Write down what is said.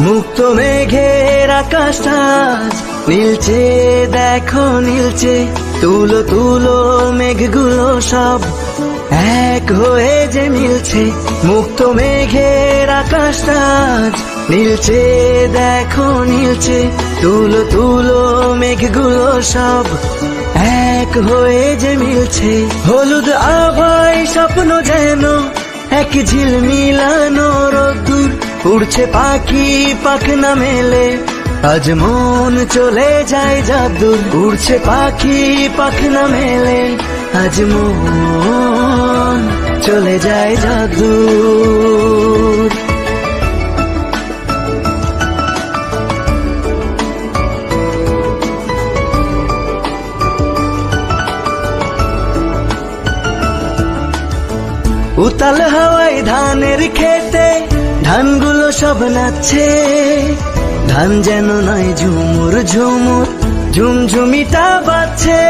মুক্ত মেঘের আকাশটা নীলছে দেখো নীলচে, তুলো তুলো মেঘগুলো সব এক হয়ে যে মিলছে। মুক্ত মেঘের আকাশটা নীলছে দেখো নীলছে তুলো তুলো মেঘগুলো সব এক হয়ে যে মিলছে। হলুদ আভায় স্বপ্ন যেন এক ঝিল মিলানো রোদ্দুর উড়ছে পাখি পাখ না মেলে। আজ মন চলে যায় যাদু উড়ছে পাখি পাখ না মেলে। আজ মন চলে যায় জাদুর। উতাল হাওয়ায় ধানের খেতে ধানগুলো সব নাচছে। ধান যেন নয় ঝুমুর ঝুমুর ঝুমঝুমিটা বাজছে।